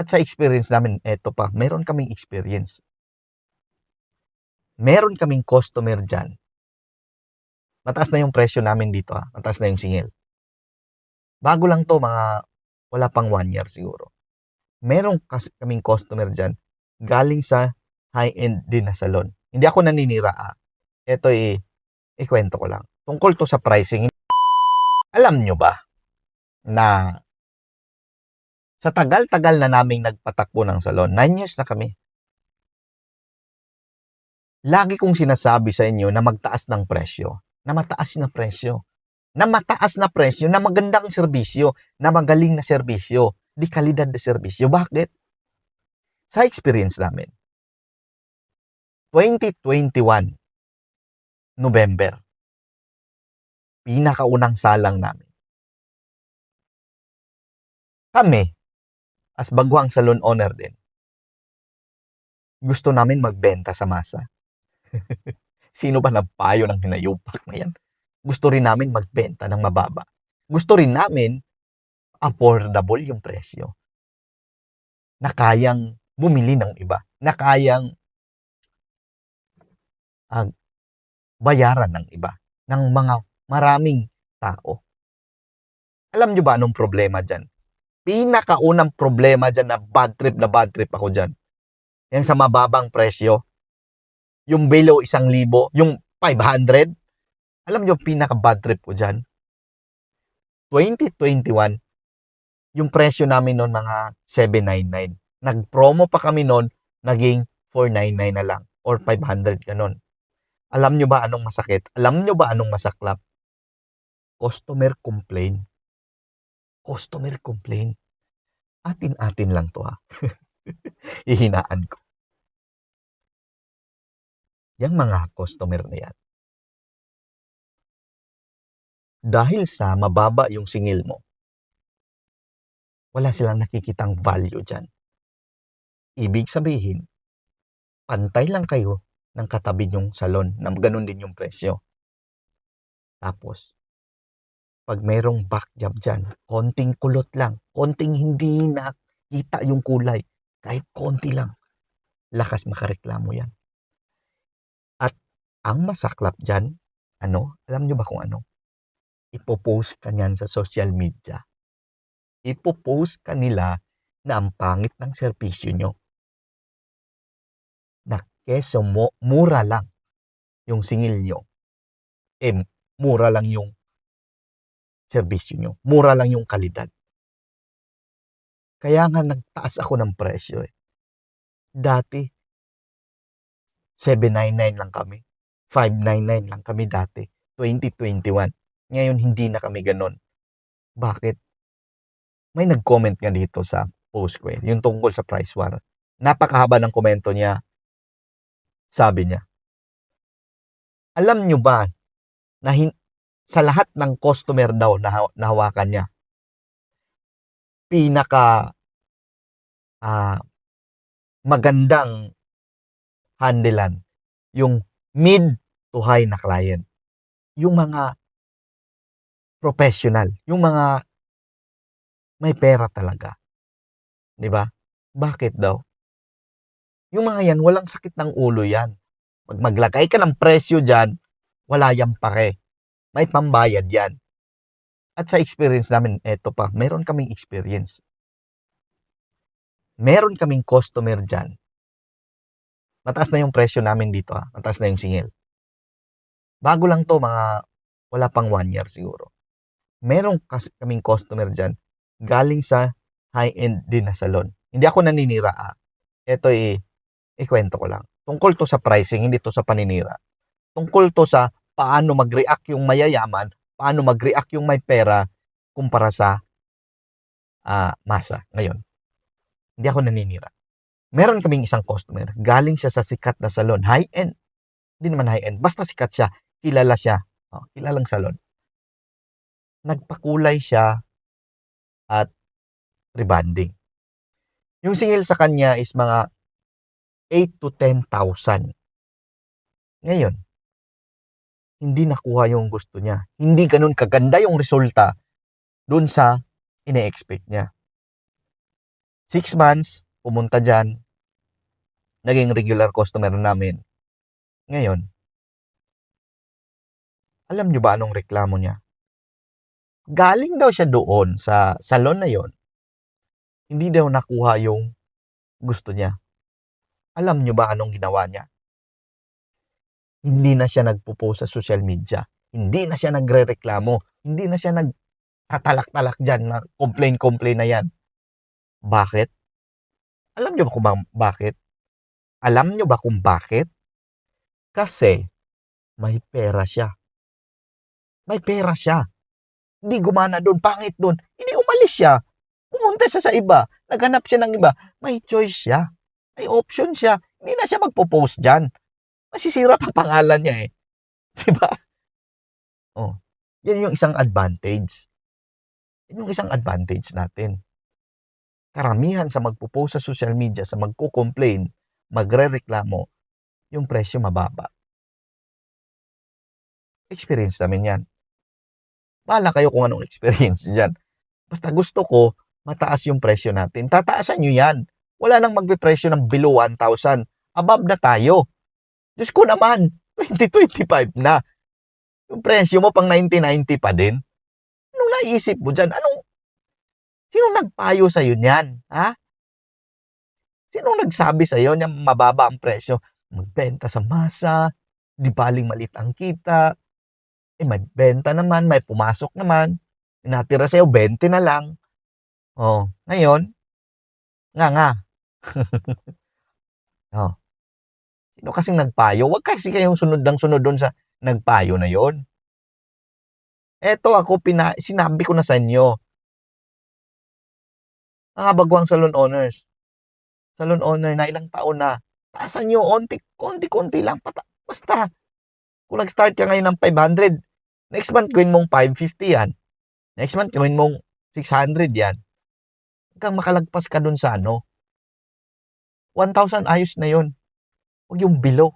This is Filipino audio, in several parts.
At sa experience namin, eto pa, meron kaming experience. Meron kaming customer dyan. Mataas na yung presyo namin dito ha. Mataas na yung singil. Bago lang to, mga wala pang one year siguro. Meron kaming customer dyan galing sa high-end din na salon. Hindi ako naninira ah. Ito eh, ikwento ko lang. Tungkol to sa pricing. Alam nyo ba na sa tagal-tagal na naming nagpatakbo ng salon, 9 years na kami. Lagi kong sinasabi sa inyo na magtaas ng presyo, na mataas na presyo, na mataas na presyo, na magandang serbisyo, na magaling na serbisyo, di kalidad na serbisyo. Bakit? Sa experience namin, 2021, November, pinakaunang salang namin. Kami, as baguhang salon owner din, gusto namin magbenta sa masa. Sino ba nagpayo ng hinayupak na yan? Gusto rin namin magbenta ng mababa. Gusto rin namin affordable yung presyo. Na kayang bumili ng iba. Na kayang ah, bayaran ng iba. Ng mga maraming tao. Alam nyo ba anong problema dyan? Pinakaunang problema dyan na bad trip na bad trip ako dyan. Yan sa mababang presyo. Yung below isang libo, yung 500. Alam nyo, pinaka bad trip ko dyan. 2021, yung presyo namin noon mga 799. Nag-promo pa kami noon, naging 499 na lang or 500 ganon. Alam nyo ba anong masakit? Alam nyo ba anong masaklap? Customer complain customer complaint. Atin-atin lang to ha. Ihinaan ko. Yang mga customer na yan. Dahil sa mababa yung singil mo, wala silang nakikitang value dyan. Ibig sabihin, pantay lang kayo ng katabi yung salon na ganun din yung presyo. Tapos, pag merong back job dyan, konting kulot lang, konting hindi nakita yung kulay, kahit konti lang, lakas makareklamo yan. At ang masaklap dyan, ano, alam nyo ba kung ano? Ipopost ka niyan sa social media. Ipopost ka nila na ang pangit ng serbisyo nyo. Na keso mo, mura lang yung singil nyo. Eh, mura lang yung serbisyo nyo. Mura lang yung kalidad. Kaya nga nagtaas ako ng presyo eh. Dati, 799 lang kami. 599 lang kami dati. 2021. Ngayon, hindi na kami ganon. Bakit? May nag-comment nga dito sa post ko eh, yung tungkol sa price war. Napakahaba ng komento niya. Sabi niya, alam nyo ba na hin- sa lahat ng customer daw na haw- nahawakan niya, pinaka ah, magandang handelan yung mid to high na client. Yung mga professional, yung mga may pera talaga. 'Di ba? Bakit daw? Yung mga yan, walang sakit ng ulo yan. Pag maglagay ka ng presyo dyan, wala yan pare may pambayad yan. At sa experience namin, eto pa, meron kaming experience. Meron kaming customer dyan. Mataas na yung presyo namin dito ha. Mataas na yung singil. Bago lang to, mga wala pang one year siguro. Meron kaming customer dyan galing sa high-end din na salon. Hindi ako naninira ah. Ito eh, ikwento ko lang. Tungkol to sa pricing, hindi to sa paninira. Tungkol to sa paano mag-react yung mayayaman, paano mag-react yung may pera kumpara sa ah, masa ngayon. Hindi ako naninira. Meron kaming isang customer, galing siya sa sikat na salon, high-end. Hindi naman high-end, basta sikat siya, kilala siya, oh, kilalang salon. Nagpakulay siya at rebanding. Yung singil sa kanya is mga 8 to 10,000. Ngayon, hindi nakuha yung gusto niya. Hindi ganun kaganda yung resulta dun sa ine-expect niya. 6 months, pumunta diyan. Naging regular customer na namin. Ngayon, alam niyo ba anong reklamo niya? Galing daw siya doon sa salon na yon. Hindi daw nakuha yung gusto niya. Alam niyo ba anong ginawa niya? Hindi na siya nagpo-post sa social media. Hindi na siya nagrereklamo. Hindi na siya nagtatalak-talak dyan na complain-complain na yan. Bakit? Alam niyo ba kung ba- bakit? Alam niyo ba kung bakit? Kasi may pera siya. May pera siya. Hindi gumana doon, pangit doon. Hindi umalis siya. Pumunta siya sa iba. Naghanap siya ng iba. May choice siya. May option siya. Hindi na siya magpo-post dyan. Masisira pa pangalan niya eh. Diba? Oh. Yan yung isang advantage. Yan yung isang advantage natin. Karamihan sa magpo-post sa social media, sa magko-complain, magre-reklamo, yung presyo mababa. Experience namin yan. Bahala kayo kung anong experience dyan. Basta gusto ko, mataas yung presyo natin. Tataasan nyo yan. Wala nang magbe-presyo ng below 1,000. Above na tayo. Diyos ko naman, 2025 na. Yung presyo mo pang 1990 pa din. Anong naisip mo dyan? Anong, sino nagpayo sa'yo niyan? Ha? Sinong nagsabi sa'yo niya mababa ang presyo? Magbenta sa masa, di baling malit ang kita, eh may benta naman, may pumasok naman, natira sa'yo 20 na lang. Oh, ngayon, nga nga. oh. Sino kasing nagpayo? Huwag kasi kayong sunod ng sunod doon sa nagpayo na yon. Eto ako, pina, sinabi ko na sa inyo. Mga bagwang salon owners. Salon owner na ilang taon na. Taasan nyo, onti, konti-konti lang. Pata, basta, kung nag-start ka ngayon ng 500, next month gawin mong 550 yan. Next month gawin mong 600 yan. Hanggang makalagpas ka dun sa ano. 1,000 ayos na yon. Huwag yung below.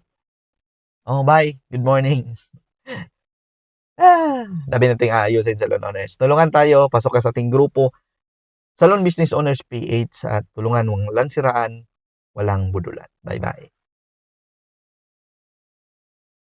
Oh, bye. Good morning. ah, dabi nating ayusin salon owners. Tulungan tayo. Pasok ka sa ating grupo. Salon Business Owners PH at tulungan mong walang siraan, walang budulan. Bye-bye.